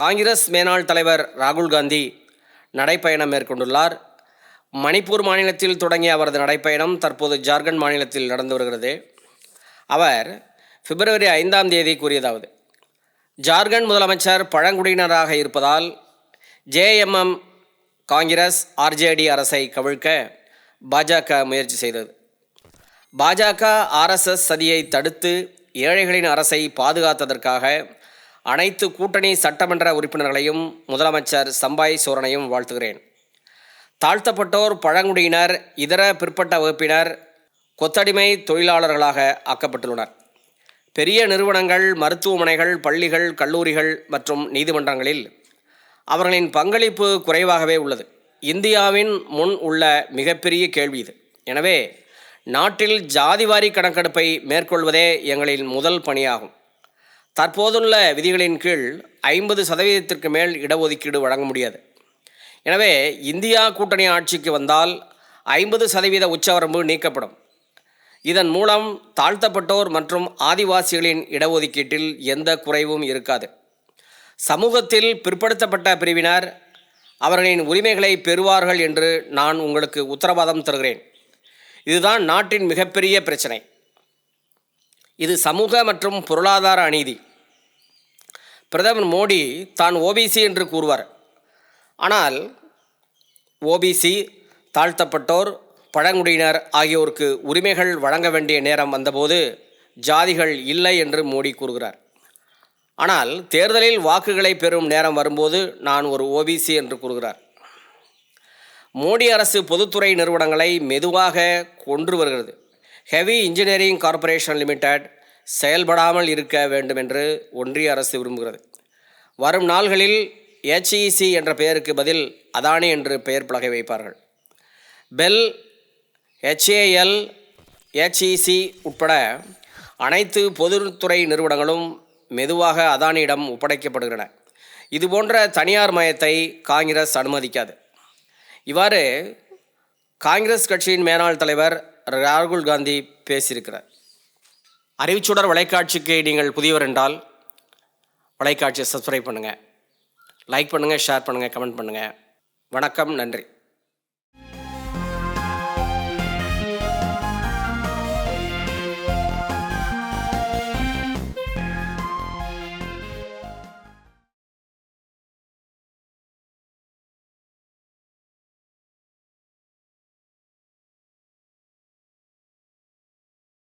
காங்கிரஸ் மேனாள் தலைவர் ராகுல் காந்தி நடைப்பயணம் மேற்கொண்டுள்ளார். மணிப்பூர் மாநிலத்தில் தொடங்கிய அவரது நடைப்பயணம் தற்போது ஜார்க்கண்ட் மாநிலத்தில் நடந்து வருகிறது. அவர் பிப்ரவரி ஐந்தாம் தேதி கூறியதாவது ஜார்க்கண்ட் முதலமைச்சர் பழங்குடியினராக இருப்பதால் ஜேஎம்எம் காங்கிரஸ் ஆர்ஜேடி அரசை கவிழ்க்க பாஜக முயற்சி செய்தது. பாஜக ஆர்எஸ்எஸ் சதியை தடுத்து ஏழைகளின் அரசை பாதுகாத்ததற்காக அனைத்து கூட்டணி சட்டமன்ற உறுப்பினர்களையும் முதலமைச்சர் சம்பாய் சோரனையும் வாழ்த்துகிறேன். தாழ்த்தப்பட்டோர் பழங்குடியினர் இதர பிற்பட்ட வகுப்பினர் கொத்தடிமை தொழிலாளர்களாக ஆக்கப்பட்டுள்ளனர். பெரிய நிறுவனங்கள் மருத்துவமனைகள் பள்ளிகள் கல்லூரிகள் மற்றும் நீதிமன்றங்களில் அவர்களின் பங்களிப்பு குறைவாகவே உள்ளது. இந்தியாவின் முன் உள்ள மிகப்பெரிய கேள்வி இது. எனவே நாட்டில் ஜாதிவாரி கணக்கெடுப்பை மேற்கொள்வதே எங்களின் முதல் பணியாகும். தற்போதுள்ள விதிகளின் கீழ் ஐம்பது சதவீதத்திற்கு மேல் இடஒதுக்கீடு வழங்க முடியாது. எனவே இந்தியா கூட்டணி ஆட்சிக்கு வந்தால் ஐம்பது சதவீத உச்சவரம்பு நீக்கப்படும். இதன் மூலம் தாழ்த்தப்பட்டோர் மற்றும் ஆதிவாசிகளின் இடஒதுக்கீட்டில் எந்த குறைவும் இருக்காது. சமூகத்தில் பிற்படுத்தப்பட்ட பிரிவினர் அவர்களின் உரிமைகளை பெறுவார்கள் என்று நான் உங்களுக்கு உத்தரவாதம் தருகிறேன். இதுதான் நாட்டின் மிகப்பெரிய பிரச்சனை. இது சமூக மற்றும் பொருளாதார அநீதி. பிரதமர் மோடி தான் ஓபிசி என்று கூறுவார். ஆனால் ஓபிசி தாழ்த்தப்பட்டோர் பழங்குடியினர் ஆகியோருக்கு உரிமைகள் வழங்க வேண்டிய நேரம் வந்தபோது ஜாதிகள் இல்லை என்று மோடி கூறுகிறார். ஆனால் தேர்தலில் வாக்குகளை பெறும் நேரம் வரும்போது நான் ஒரு ஓபிசி என்று கூறுகிறார். மோடி அரசு பொதுத்துறை நிறுவனங்களை மெதுவாக கொன்று வருகிறது. ஹெவி இன்ஜினியரிங் கார்ப்பரேஷன் லிமிடெட் செயல்படாமல் இருக்க வேண்டும் என்று ஒன்றிய அரசு விரும்புகிறது. வரும் நாள்களில் ஹெச்இசி என்ற பெயருக்கு பதில் அதானி என்று பெயர் பலகை வைப்பார்கள். பெல் ஹெச்ஏஎல் ஹெச்இசி உட்பட அனைத்து பொதுத்துறை நிறுவனங்களும் மெதுவாக அதானியிடம் ஒப்படைக்கப்படுகின்றன. இதுபோன்ற தனியார் மயத்தை காங்கிரஸ் அனுமதிக்காது. இவ்வாறு காங்கிரஸ் கட்சியின் மேலாள் தலைவர் ராகுல் காந்தி பேசியிருக்கிறார். அறிவிச்சுடர் வலைக்காட்சிக்கு நீங்கள் புதியவர் என்றால் வலைக்காட்சியை சப்ஸ்கிரைப் பண்ணுங்கள் லைக் பண்ணுங்கள் ஷேர் பண்ணுங்கள் கமெண்ட் பண்ணுங்கள் வணக்கம் நன்றி.